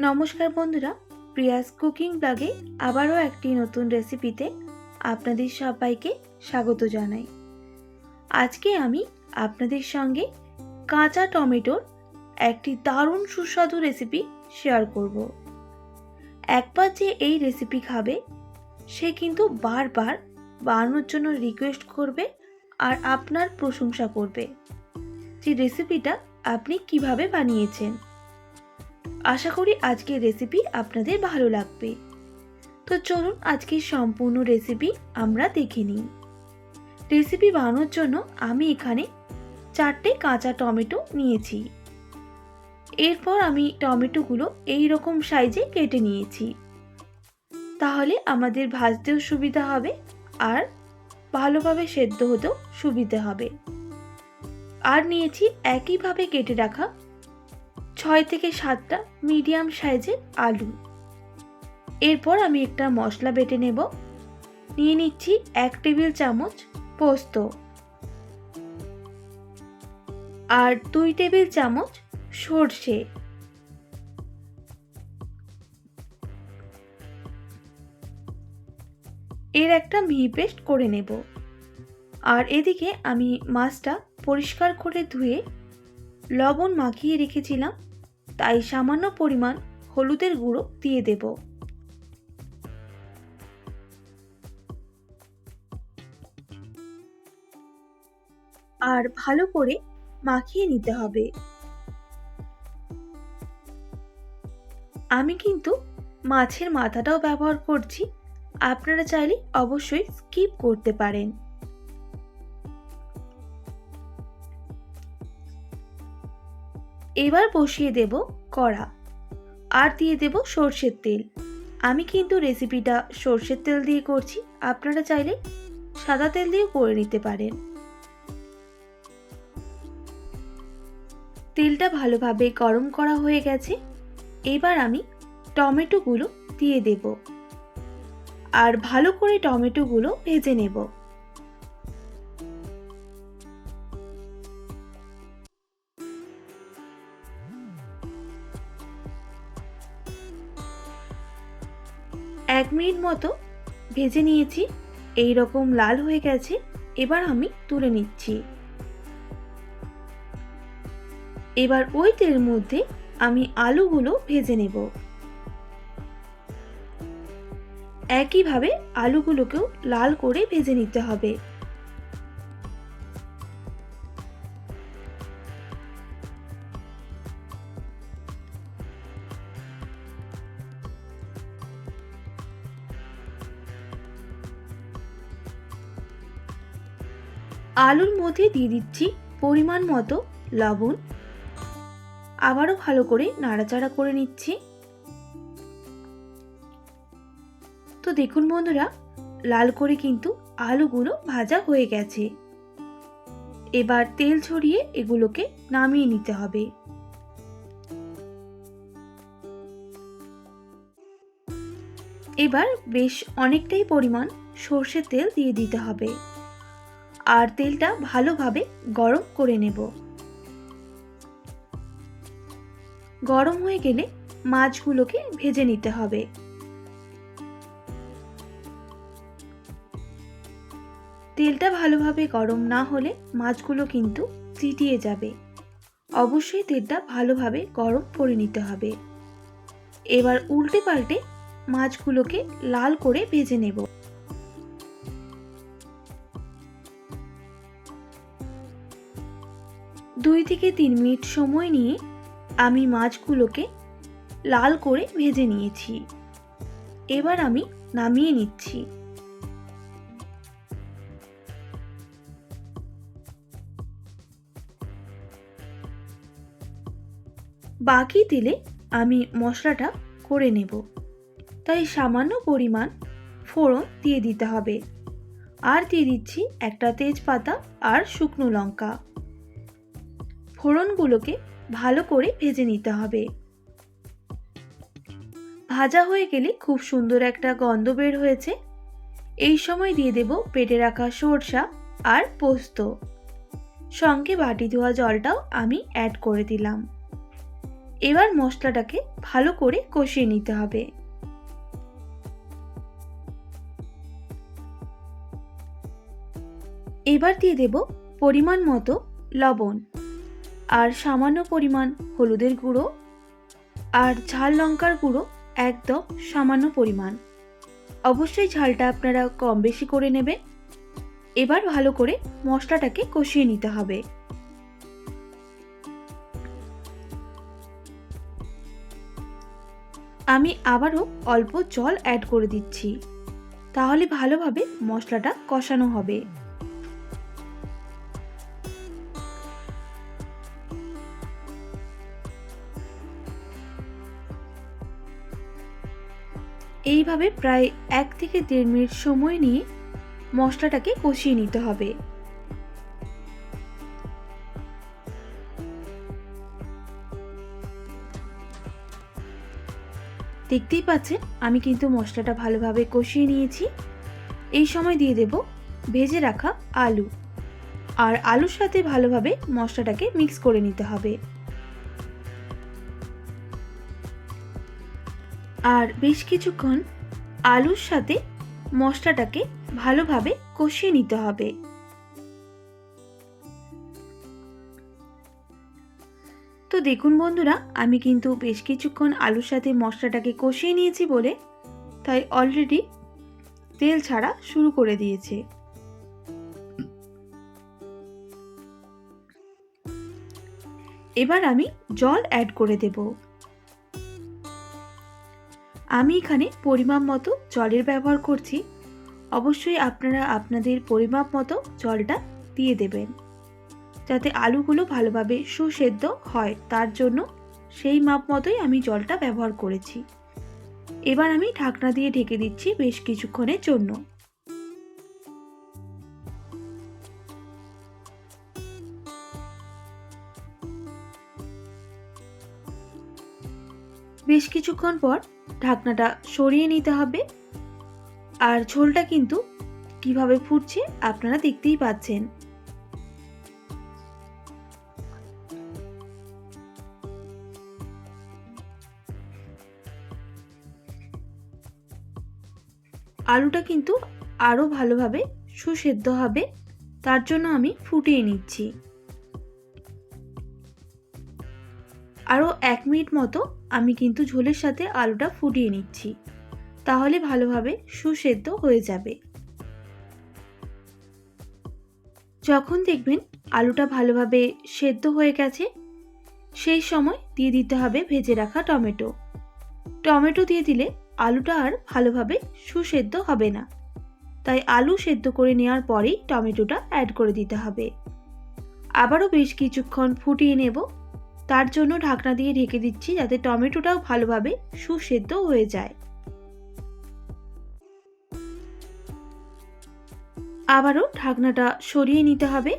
নমস্কার বন্ধুরা, Prius cooking ব্লগে আবারও একটি নতুন রেসিপিতে আপনাদের সবাইকে স্বাগত জানাই। আজকে আমি আপনাদের সঙ্গে কাঁচা টমেটোর একটি দারুণ সুস্বাদু রেসিপি শেয়ার করব। একবার যে এই রেসিপি খাবে, সে কিন্তু বারবার বানানোর জন্য রিকোয়েস্ট করবে আর আপনার প্রশংসা করবে। যে রেসিপিটা আপনি কীভাবে বানিয়েছেন? আশা করি আজকের রেসিপি আপনাদের ভালো লাগবে। তো চলুন আজকের সম্পূর্ণ রেসিপি আমরা দেখে নিই। রেসিপি বানানোর জন্য আমি এখানে চারটে কাঁচা টমেটো নিয়েছি। এরপর আমি টমেটোগুলো এই রকম সাইজে কেটে নিয়েছি। তাহলে আমাদের ভাজতেও সুবিধা হবে আর ভালোভাবে সেদ্ধ হতেও সুবিধা হবে। আর নিয়েছি একইভাবে কেটে রাখা ছয় থেকে সাতটা মিডিয়াম সাইজের আলু। এরপর আমি একটা মশলা বেটে নেব। নিয়ে নিচ্ছি এক টেবিল চামচ পোস্ত। আর দুই টেবিল চামচ সর্ষে। এর একটা মিহি পেস্ট করে নেব। আর এদিকে আমি মাছটা পরিষ্কার করে ধুয়ে লবণ মাখিয়ে রেখেছিলাম তাই সামান্য পরিমাণ হলুদের গুঁড়ো দিয়ে দেব। আর ভালো করে মাখিয়ে নিতে হবে। আমি কিন্তু মাছের মাথাটাও ব্যবহার করছি। আপনারা চাইলে অবশ্যই স্কিপ করতে পারেন। এবার বসিয়ে দেব কড়া। আর দিয়ে দেব সর্ষের তেল। আমি কিন্তু রেসিপিটা সর্ষের তেল দিয়ে করছি। আপনারা চাইলে সাদা তেল দিয়েও করে নিতে পারেন। তেলটা ভালোভাবে গরম করা হয়ে গেছে। এবার আমি টমেটোগুলো দিয়ে দেব। আর ভালো করে টমেটোগুলো ভেজে নেব। মতো ভেজে নিয়েছি। এই রকম লাল হয়ে গেছে, এবার আমি তুলে নিচ্ছি। এবার ওই তেল মধ্যে আমি আলুগুলো ভেজে নেব। একইভাবে আলুগুলোকেও লাল করে ভেজে নিতে হবে। আলুর মধ্যে দিয়ে দিচ্ছি পরিমাণ মতো লবণ। আবারও ভালো করে নাড়াচাড়া করে নিচ্ছি। তো দেখুন বন্ধুরা, লাল করে কিন্তু আলুগুলো ভাজা হয়ে গেছে। এবার তেল ছড়িয়ে এগুলোকে নামিয়ে নিতে হবে। এবার বেশ অনেকটাই পরিমাণ সর্ষের তেল দিয়ে দিতে হবে। আর তেলটা ভালোভাবে গরম করে নেব। গরম হয়ে গেলে মাছগুলোকে ভেজে নিতে হবে। তেলটা ভালোভাবে গরম না হলে মাছগুলো কিন্তু চিটিয়ে যাবে। অবশ্যই তেলটা ভালোভাবে গরম করে নিতে হবে। এবার উল্টে পাল্টে মাছগুলোকে লাল করে ভেজে নেব। দুই থেকে তিন মিনিট সময় নিয়ে আমি মাছগুলোকে লাল করে ভেজে নিয়েছি। এবার আমি নামিয়ে নিচ্ছি। বাকি তেলে আমি মশলাটা করে নেব। তাই সামান্য পরিমাণ ফোড়ন দিয়ে দিতে হবে। আর দিয়ে দিচ্ছি একটা তেজপাতা আর শুকনো লঙ্কা। ফোড়নগুলোকে ভালো করে ভেজে নিতে হবে। ভাজা হয়ে গেলে খুব সুন্দর একটা গন্ধ বের হয়েছে। এই সময় দিয়ে দেব পেটে রাখা সরষা আর পোস্ত। সঙ্গে বাটি ধোয়া জলটাও আমি অ্যাড করে দিলাম। এবার মশলাটাকে ভালো করে কষিয়ে নিতে হবে। এবার দিয়ে দেব পরিমাণ মতো লবণ। আর সামান্য পরিমাণ হলুদের গুঁড়ো আর ঝাল লঙ্কার গুঁড়ো একদম সামান্য পরিমাণ। অবশ্যই ঝালটা আপনারা কম বেশি করে নেবেন। এবার ভালো করে মশলাটাকে কষিয়ে নিতে হবে। আমি আবারও অল্প জল অ্যাড করে দিচ্ছি। তাহলে ভালোভাবে মশলাটা কষানো হবে। এইভাবে প্রায় এক থেকে দেড় মিনিট সময় নিয়ে মশলাটাকে কষিয়ে নিতে হবে। দেখতেই পাচ্ছেন, আমি কিন্তু মশলাটা ভালোভাবে কষিয়ে নিয়েছি। এই সময় দিয়ে দেব ভেজে রাখা আলু। আর আলুর সাথে ভালোভাবে মশলাটাকে মিক্স করে নিতে হবে। আর বেশ কিছুক্ষণ আলুর সাথে মশলাটাকে ভালোভাবে কষিয়ে নিতে হবে। তো দেখুন বন্ধুরা, আমি কিন্তু বেশ কিছুক্ষণ আলুর সাথে মশলাটাকে কষিয়ে নিয়েছি বলে তাই অলরেডি তেল ছাড়া শুরু করে দিয়েছে। এবার আমি জল অ্যাড করে দেব। আমি এখানে পরিমাপ মতো জলের ব্যবহার করছি। অবশ্যই আপনারা আপনাদের পরিমাপ মতো জলটা দিয়ে দেবেন। যাতে আলুগুলো ভালোভাবে সুসেদ্ধ হয়, তার জন্য সেই মাপ মতোই আমি জলটা ব্যবহার করেছি। এবার আমি ঢাকনা দিয়ে ঢেকে দিচ্ছি বেশ কিছুক্ষণের জন্য। বেশ কিছুক্ষণ পর ঢাকনাটা সরিয়ে নিতে হবে। আর ঝোলটা কিন্তু কীভাবে ফুটছে আপনারা দেখতেই পাচ্ছেন। আলুটা কিন্তু আরও ভালোভাবে সুসেদ্ধ হবে। তার জন্য আমি ফুটিয়ে নিচ্ছি। আরও এক মিনিট মতো আমি কিন্তু ঝোলের সাথে আলুটা ফুটিয়ে নিচ্ছি। তাহলে ভালোভাবে সুসেদ্ধ হয়ে যাবে। যখন দেখবেন আলুটা ভালোভাবে সেদ্ধ হয়ে গেছে, সেই সময় দিয়ে দিতে হবে ভেজে রাখা টমেটো। টমেটো দিয়ে দিলে আলুটা আর ভালোভাবে সুসেদ্ধ হবে না। তাই আলু সেদ্ধ করে নেওয়ার পরেই টমেটোটা অ্যাড করে দিতে হবে। আবারও বেশ কিছুক্ষণ ফুটিয়ে নেব। তার জন্য ঢাকনা দিয়ে ঢেকে দিচ্ছি যাতে টমেটোটাও ভালোভাবে সুসেদ্ধ হয়ে যায়। আবারও ঢাকনাটা সরিয়ে নিতে হবে।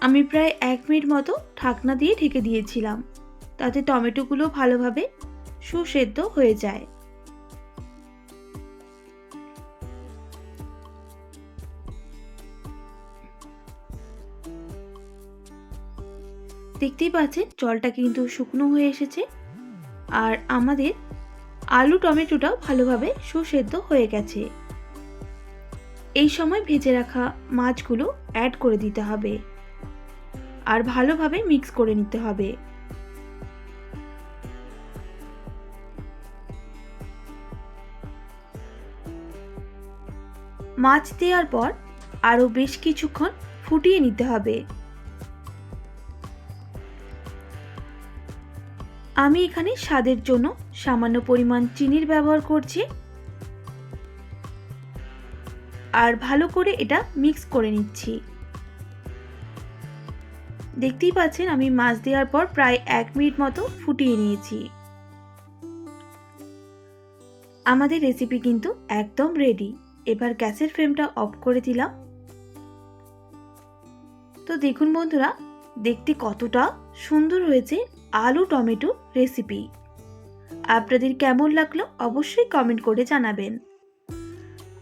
আমি প্রায় এক মিনিট মতো ঢাকনা দিয়ে ঢেকে দিয়েছিলাম, তাতে টমেটোগুলো ভালোভাবে সুসেদ্ধ হয়ে যায়। দেখতেই পাচ্ছেন জলটা কিন্তু শুকনো হয়ে এসেছে। আর আমাদের আলু টমেটোটাও ভালোভাবে সুসেদ্ধ হয়ে গেছে। এই সময় ভেজে রাখা মাছগুলো অ্যাড করে দিতে হবে। আর ভালোভাবে মিক্স করে নিতে হবে। মাছ দেওয়ার পর আরও বেশ কিছুক্ষণ ফুটিয়ে নিতে হবে। আমি এখানে স্বাদের জন্য সামান্য পরিমাণ চিনির ব্যবহার করছি। আর ভালো করে এটা মিক্স করে নিচ্ছি। দেখতেই পাচ্ছেন, আমি মাছ দেওয়ার পর প্রায় এক মিনিট মতো ফুটিয়ে নিয়েছি। আমাদের রেসিপি কিন্তু একদম রেডি এবার গ্যাসের ফ্লেমটা অফ করে দিলাম। তো দেখুন বন্ধুরা, দেখতে কতটা সুন্দর হয়েছে আলু টমেটো রেসিপি আপনাদের কেমন লাগল অবশ্যই কমেন্ট করে জানাবেন।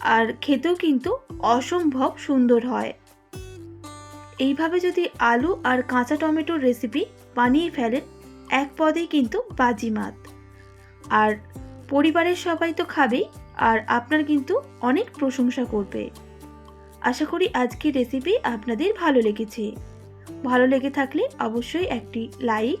আর খেতেও কিন্তু অসম্ভব সুন্দর হয়। এইভাবে যদি আলু আর কাঁচা টমেটোর রেসিপি বানিয়ে ফেলেন, এক পদেই কিন্তু বাজিমাত। আর পরিবারের সবাই তো খাবেই আর আপনার কিন্তু অনেক প্রশংসা করবে। আশা করি আজকের রেসিপি আপনাদের ভালো লেগেছে। ভালো লেগে থাকলে অবশ্যই একটি like